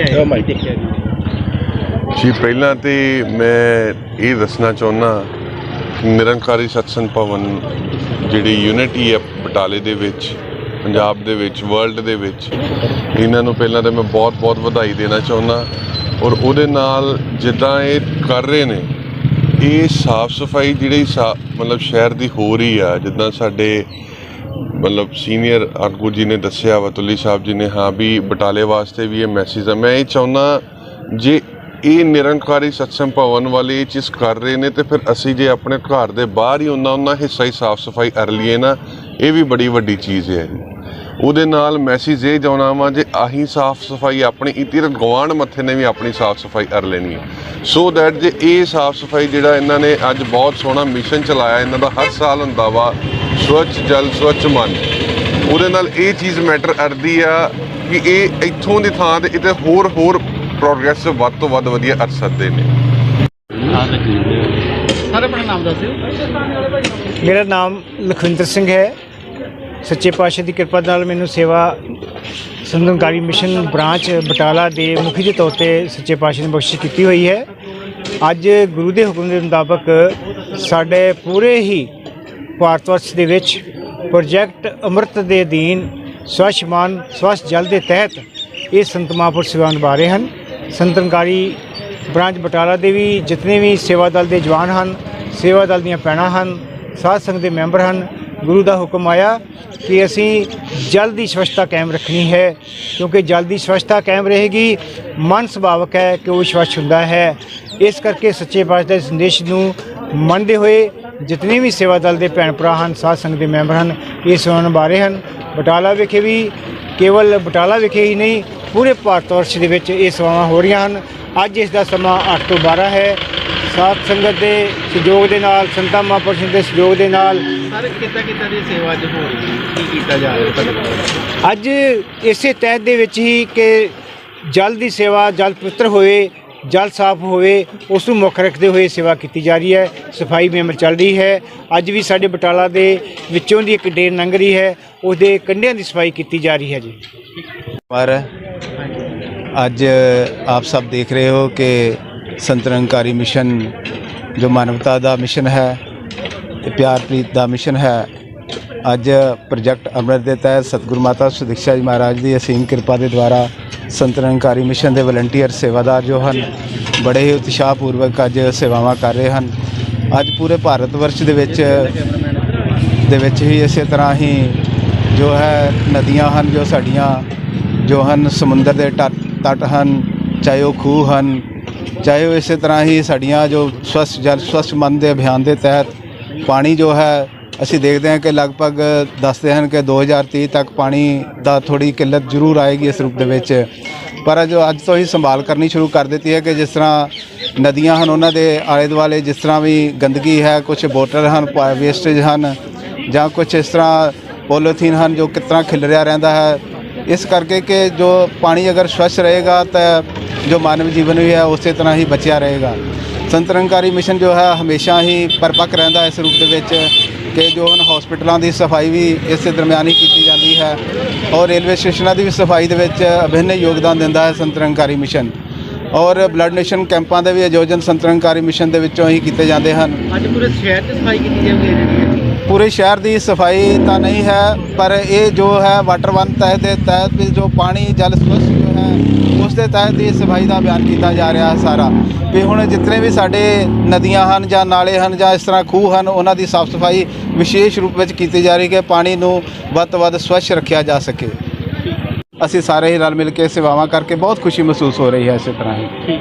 ਆਏ ਦੇਖਿਆ ਜੀ? ਜੀ ਪਹਿਲਾਂ ਤੇ ਮੈਂ ਇਹ ਦੱਸਣਾ ਚਾਹੁੰਦਾ ਨਿਰੰਕਾਰੀ ਸਤਸੰਗ ਭਵਨ ਜਿਹੜੀ ਯੂਨਿਟੀ ਹੈ ਬਟਾਲੇ ਦੇ ਵਿੱਚ ਪੰਜਾਬ ਦੇ ਵਿੱਚ ਵਰਲਡ ਦੇ ਵਿੱਚ ਇਹਨਾਂ ਨੂੰ ਪਹਿਲਾਂ ਤਾਂ ਮੈਂ ਬਹੁਤ-ਬਹੁਤ ਵਧਾਈ ਦੇਣਾ ਚਾਹੁੰਦਾ ਔਰ ਉਹਦੇ ਨਾਲ ਜਿੱਦਾਂ ਇਹ ਕਰ ਰਹੇ ਨੇ ਇਹ ਸਾਫ਼ ਸਫ਼ਾਈ ਜਿਹੜੀ ਸਾ- ਮਤਲਬ ਸ਼ਹਿਰ ਦੀ ਹੋ ਰਹੀ ਆ ਜਿੱਦਾਂ ਸਾਡੇ ਮਤਲਬ ਸੀਨੀਅਰ ਆਗੂ ਜੀ ਨੇ ਦੱਸਿਆ, ਵਤੁਲੀ ਸਾਹਿਬ ਜੀ ਨੇ, ਹਾਂ ਵੀ ਬਟਾਲੇ ਵਾਸਤੇ ਵੀ ਇਹ ਮੈਸੇਜ ਆ। ਮੈਂ ਇਹ ਚਾਹੁੰਦਾ, ਜੇ ਇਹ ਨਿਰੰਕਾਰੀ ਸਤਸੰਗ ਭਵਨ ਵਾਲੇ ਇਹ ਚੀਜ਼ ਕਰ ਰਹੇ ਨੇ, ਤੇ ਫਿਰ ਅਸੀਂ ਜੇ ਆਪਣੇ ਘਰ ਦੇ ਬਾਹਰ ਹੀ ਉਹਨਾਂ ਉਹਨਾਂ ਹਿੱਸਾ ਹੀ ਸਾਫ਼ ਸਫ਼ਾਈ ਕਰ ਲਈਏ ਨਾ, ਇਹ ਵੀ ਬੜੀ ਵੱਡੀ ਚੀਜ਼ ਹੈ ਜੀ। ਉਹਦੇ ਨਾਲ ਮੈਸੇਜ ਇਹ ਜਾਉਣਾ ਵਾ ਜੇ ਆਹੀ ਸਾਫ਼ ਸਫ਼ਾਈ ਆਪਣੀ ਇਤੀ ਗਵਾਂਢ ਮੱਥੇ ਨੇ ਵੀ ਆਪਣੀ ਸਾਫ਼ ਸਫ਼ਾਈ ਕਰ ਲੈਣੀ ਹੈ। ਸੋ ਦੈਟ ਜੇ ਇਹ ਸਾਫ਼ ਸਫ਼ਾਈ ਜਿਹੜਾ ਇਹਨਾਂ ਨੇ ਅੱਜ ਬਹੁਤ ਸੋਹਣਾ ਮਿਸ਼ਨ ਚਲਾਇਆ ਇਹਨਾਂ ਦਾ ਹਰ ਸਾਲ ਹੁੰਦਾ ਵਾ ਸਵੱਛ ਜਲ ਸਵੱਛ ਮਨ। ਉਹਦੇ ਨਾਲ ਇਹ ਚੀਜ਼ ਮੈਟਰ ਕਰਦੀ ਆ ਕਿ ਇਹ ਇੱਥੋਂ ਦੀ ਥਾਂ ਤੇ ਇਤੇ ਹੋਰ ਹੋਰ ਪ੍ਰੋਗਰੈਸ ਵੱਧ ਤੋਂ ਵੱਧ ਵਧੀਆ ਕਰ ਸਕਦੇ ਨੇ। ਸਰ ਆਪਣਾ ਨਾਮ ਦੱਸਿਓ। ਮੇਰਾ ਨਾਮ ਲਖਵਿੰਦਰ ਸਿੰਘ ਹੈ। ਸੱਚੇ ਪਾਤਸ਼ਾਹ ਦੀ ਕਿਰਪਾ ਨਾਲ ਮੈਨੂੰ ਸੇਵਾ ਸੰਗਮਕਾਰੀ ਮਿਸ਼ਨ ਬ੍ਰਾਂਚ ਬਟਾਲਾ ਦੇ ਮੁਖੀ ਦੇ ਤੌਰ ਤੇ ਸੱਚੇ ਪਾਤਸ਼ਾਹ ਨੇ ਬਖਸ਼ਿਸ਼ ਕੀਤੀ ਹੋਈ ਹੈ। ਅੱਜ ਗੁਰੂ ਦੇ ਹੁਕਮ ਦੇ ਮੁਤਾਬਕ ਸਾਡੇ ਪੂਰੇ ਹੀ ਭਾਰਤਵਰਸ਼ ਦੇ ਵਿੱਚ ਪ੍ਰੋਜੈਕਟ ਅੰਮ੍ਰਿਤ ਦੇ ਅਧੀਨ ਸਵੱਛ ਮਾਨ, ਸਵੱਛ ਜਲ ਦੇ ਤਹਿਤ ਇਹ ਸੰਤ ਮਹਾਂਪੁਰ ਸੇਵਾ ਨਿਭਾ ਰਹੇ ਹਨ। ਸੰਤਨਕਾਰੀ ਬ੍ਰਾਂਚ ਬਟਾਲਾ ਦੇ ਵੀ ਜਿਤਨੇ ਵੀ ਸੇਵਾ ਦਲ ਦੇ ਜਵਾਨ ਹਨ, ਸੇਵਾ ਦਲ ਦੀਆਂ ਪੈਣਾ ਹਨ, ਸਾਧ ਸੰਗਤ ਦੇ ਮੈਂਬਰ ਹਨ ਗੁਰੂ ਦਾ ਹੁਕਮ ਆਇਆ ਕਿ ਅਸੀਂ ਜਲ ਦੀ ਸਵੱਛਤਾ ਕਾਇਮ ਰੱਖਣੀ ਹੈ, ਕਿਉਂਕਿ ਜਲ ਦੀ ਸਵੱਛਤਾ ਕਾਇਮ ਰਹੇਗੀ, ਮਨ ਸੁਭਾਵਕ ਹੈ ਕਿ ਉਹ ਸਵੱਛ ਹੁੰਦਾ ਹੈ। ਇਸ ਕਰਕੇ ਸੱਚੇ ਪਾਤਸ਼ਾਹ ਦੇ ਸੰਦੇਸ਼ ਨੂੰ ਮੰਨਦੇ ਹੋਏ ਜਿਤਨੇ ਵੀ ਸੇਵਾ ਦਲ ਦੇ ਭੈਣ ਭਰਾ ਹਨ, ਸਾਧ ਸੰਗਤ ਦੇ ਮੈਂਬਰ ਹਨ, ਇਹ ਸੇਵਾ ਨਿਭਾ ਰਹੇ ਹਨ। ਬਟਾਲਾ ਵਿਖੇ ਵੀ ਕੇਵਲ ਬਟਾਲਾ ਵਿਖੇ ਹੀ ਨਹੀਂ, ਪੂਰੇ ਭਾਰਤ ਵਰਸ਼ ਦੇ ਵਿੱਚ ਇਹ ਸੇਵਾਵਾਂ ਹੋ ਰਹੀਆਂ ਹਨ। ਅੱਜ ਇਸ ਦਾ ਸਮਾਂ 8 ਤੋਂ 12 ਹੈ। ਸਾਧ ਸੰਗਤ ਦੇ ਸਹਿਯੋਗ ਦੇ ਨਾਲ ਸੰਤਾਂ ਮਹਾਂਪੁਰਸ਼ਾਂ ਦੇ ਸਹਿਯੋਗ ਦੇ ਨਾਲ। ਸਰ ਕਿੱਦਾਂ ਕਿੱਦਾਂ ਦੀ ਸੇਵਾ ਅੱਜ ਹੋ ਰਹੀ ਹੈ? ਕੀ ਕੀਤਾ ਜਾ ਰਿਹਾ ਕੋਲ? ਅੱਜ ਇਸੇ ਤਹਿਤ ਦੇ ਵਿੱਚ ਹੀ ਕਿ ਜਲ ਦੀ ਸੇਵਾ ਜਲ ਪਵਿੱਤਰ ਹੋਵੇ ਜਲ ਸਾਫ਼ ਹੋਵੇ ਉਸ ਨੂੰ ਮੁੱਖ ਰੱਖਦੇ ਹੋਏ ਸੇਵਾ ਕੀਤੀ ਜਾ ਰਹੀ ਹੈ। ਸਫ਼ਾਈ ਮੁਹਿੰਮ ਚੱਲ ਰਹੀ ਹੈ। ਅੱਜ ਵੀ ਸਾਡੇ ਬਟਾਲਾ ਦੇ ਵਿੱਚੋਂ ਦੀ ਇੱਕ ਡੇਰ ਲੰਘ ਰਹੀ ਹੈ। ਉਹਦੇ ਕੰਢਿਆਂ ਦੀ ਸਫ਼ਾਈ ਕੀਤੀ ਜਾ ਰਹੀ ਹੈ ਜੀ। ਪਰ ਅੱਜ ਆਪ ਸਭ ਦੇਖ ਰਹੇ ਹੋ ਕਿ ਸੰਤਰੰਗਕਾਰੀ ਮਿਸ਼ਨ ਜੋ ਮਾਨਵਤਾ ਦਾ ਮਿਸ਼ਨ ਹੈ ਤੇ ਪਿਆਰ ਪ੍ਰੀਤ ਦਾ ਮਿਸ਼ਨ ਹੈ, ਅੱਜ ਪ੍ਰੋਜੈਕਟ ਅੰਮ੍ਰਿਤ ਦੇ ਤਹਿਤ ਸਤਿਗੁਰੂ ਮਾਤਾ ਸੁਦੀਕਸ਼ਾ ਜੀ ਮਹਾਰਾਜ ਦੀ ਅਸੀਮ ਕਿਰਪਾ ਦੇ ਦੁਆਰਾ ਸੰਤਰੰਗਕਾਰੀ ਮਿਸ਼ਨ ਦੇ ਵਲੰਟੀਅਰ ਸੇਵਾਦਾਰ ਜੋ ਹਨ, ਬੜੇ ਹੀ ਉਤਸ਼ਾਹਪੂਰਵਕ ਅੱਜ ਸੇਵਾਵਾਂ ਕਰ ਰਹੇ ਹਨ। ਅੱਜ ਪੂਰੇ ਭਾਰਤ ਵਰਸ਼ ਦੇ ਵਿੱਚ ਦੇ ਵਿੱਚ ਹੀ ਇਸੇ ਤਰ੍ਹਾਂ ਹੀ ਜੋ ਹੈ ਨਦੀਆਂ ਹਨ ਜੋ ਸਾਡੀਆਂ, ਜੋ ਹਨ ਸਮੁੰਦਰ ਦੇ ਤੱਟ ਤੱਟ ਹਨ, ਚਾਹੇ ਉਹ ਖੂਹ ਹਨ ਚਾਹੇ ਉਹ ਇਸੇ ਤਰ੍ਹਾਂ ਹੀ ਸਾਡੀਆਂ ਜੋ ਸਵੱਛ ਜਲ ਸਵੱਛ ਮਨ ਦੇ ਅਭਿਆਨ ਦੇ ਤਹਿਤ ਪਾਣੀ ਜੋ ਹੈ, ਅਸੀਂ ਦੇਖਦੇ ਹਾਂ ਕਿ ਲਗਭਗ ਦੱਸਦੇ ਹਨ ਕਿ 2030 ਤੱਕ ਪਾਣੀ ਦਾ ਥੋੜੀ ਕਿੱਲਤ ਜ਼ਰੂਰ ਆਏਗੀ ਇਸ ਰੂਪ ਦੇ ਵਿੱਚ। ਪਰ ਜੋ ਅੱਜ ਤੋਂ ਹੀ ਸੰਭਾਲ ਕਰਨੀ ਸ਼ੁਰੂ ਕਰ ਦਿੱਤੀ ਹੈ ਕਿ ਜਿਸ ਤਰ੍ਹਾਂ ਨਦੀਆਂ ਹਨ, ਉਹਨਾਂ ਦੇ ਆਲੇ ਦੁਆਲੇ ਜਿਸ ਤਰ੍ਹਾਂ ਵੀ ਗੰਦਗੀ ਹੈ ਕੁਝ ਬੋਟਲ ਹਨ ਵੇਸਟੇਜ ਹਨ ਜਾਂ ਕੁਝ ਇਸ ਤਰ੍ਹਾਂ ਪੋਲੀਥੀਨ ਹਨ ਜੋ ਕਿਸ ਤਰ੍ਹਾਂ ਖਿਲਰਿਆ ਰਹਿੰਦਾ ਹੈ ਇਸ ਕਰਕੇ ਕਿ ਜੋ ਪਾਣੀ ਅਗਰ ਸਵੱਛ ਰਹੇਗਾ ਤਾਂ ਜੋ ਮਾਨਵ ਜੀਵਨ ਵੀ ਹੈ, ਉਸੇ ਤਰ੍ਹਾਂ ਹੀ ਬਚਿਆ ਰਹੇਗਾ। ਸੰਤਰੰਗਕਾਰੀ ਮਿਸ਼ਨ ਜੋ ਹੈ, ਹਮੇਸ਼ਾ ਹੀ ਪਰਪੱਕ ਰਹਿੰਦਾ ਇਸ ਰੂਪ ਦੇ ਵਿੱਚ ਕਿ ਜੋ ਹਨ ਹਸਪੀਟਲਾਂ ਦੀ ਸਫ਼ਾਈ ਵੀ ਇਸੇ ਦਰਮਿਆਨ ਹੀ ਕੀਤੀ ਜਾਂਦੀ ਹੈ ਔਰ ਰੇਲਵੇ ਸਟੇਸ਼ਨਾਂ ਦੀ ਵੀ ਸਫ਼ਾਈ ਦੇ ਵਿੱਚ ਅਭਿੰਨ ਯੋਗਦਾਨ ਦਿੰਦਾ ਹੈ ਸੰਤਰੰਗਕਾਰੀ ਮਿਸ਼ਨ। ਔਰ ਬਲੱਡ ਡੋਨੇਸ਼ਨ ਕੈਂਪਾਂ ਦੇ ਵੀ ਆਯੋਜਨ ਸੰਤਰੰਗਕਾਰੀ ਮਿਸ਼ਨ ਦੇ ਵਿੱਚੋਂ ਹੀ ਕੀਤੇ ਜਾਂਦੇ ਹਨ। ਅੱਜ ਪੂਰੇ ਸ਼ਹਿਰ 'ਚ ਸਫ਼ਾਈ ਕੀਤੀ ਜਾਂਦੀ ਹੈ ਜਿਹੜੀ। ਪੂਰੇ ਸ਼ਹਿਰ ਦੀ ਸਫ਼ਾਈ ਤਾਂ ਨਹੀਂ ਹੈ, ਪਰ ਇਹ ਜੋ ਹੈ ਵਾਟਰ ਵਨ ਤਹਿਤ ਦੇ ਤਹਿਤ ਵੀ ਜੋ ਪਾਣੀ, ਜਲ ਸਵੱਛ ਜੋ ਹੈ, ਉਸ ਦੇ ਤਹਿਤ ਹੀ ਸਫ਼ਾਈ ਦਾ ਬਿਆਨ ਕੀਤਾ ਜਾ ਰਿਹਾ ਹੈ ਸਾਰਾ। ਵੀ ਹੁਣ ਜਿਤਨੇ ਵੀ ਸਾਡੇ ਨਦੀਆਂ ਹਨ ਜਾਂ ਨਾਲੇ ਹਨ ਜਾਂ ਇਸ ਤਰ੍ਹਾਂ ਖੂਹ ਹਨ, ਉਹਨਾਂ ਦੀ ਸਾਫ਼ ਸਫ਼ਾਈ ਵਿਸ਼ੇਸ਼ ਰੂਪ ਵਿੱਚ ਕੀਤੀ ਜਾ ਰਹੀ ਕਿ ਪਾਣੀ ਨੂੰ ਵੱਧ ਤੋਂ ਵੱਧ ਸਵੱਛ ਰੱਖਿਆ ਜਾ ਸਕੇ। ਅਸੀਂ ਸਾਰੇ ਹੀ ਰਲ ਮਿਲ ਕੇ ਸੇਵਾਵਾਂ ਕਰਕੇ ਬਹੁਤ ਖੁਸ਼ੀ ਮਹਿਸੂਸ ਹੋ ਰਹੀ ਹੈ ਇਸੇ ਤਰ੍ਹਾਂ ਹੀ।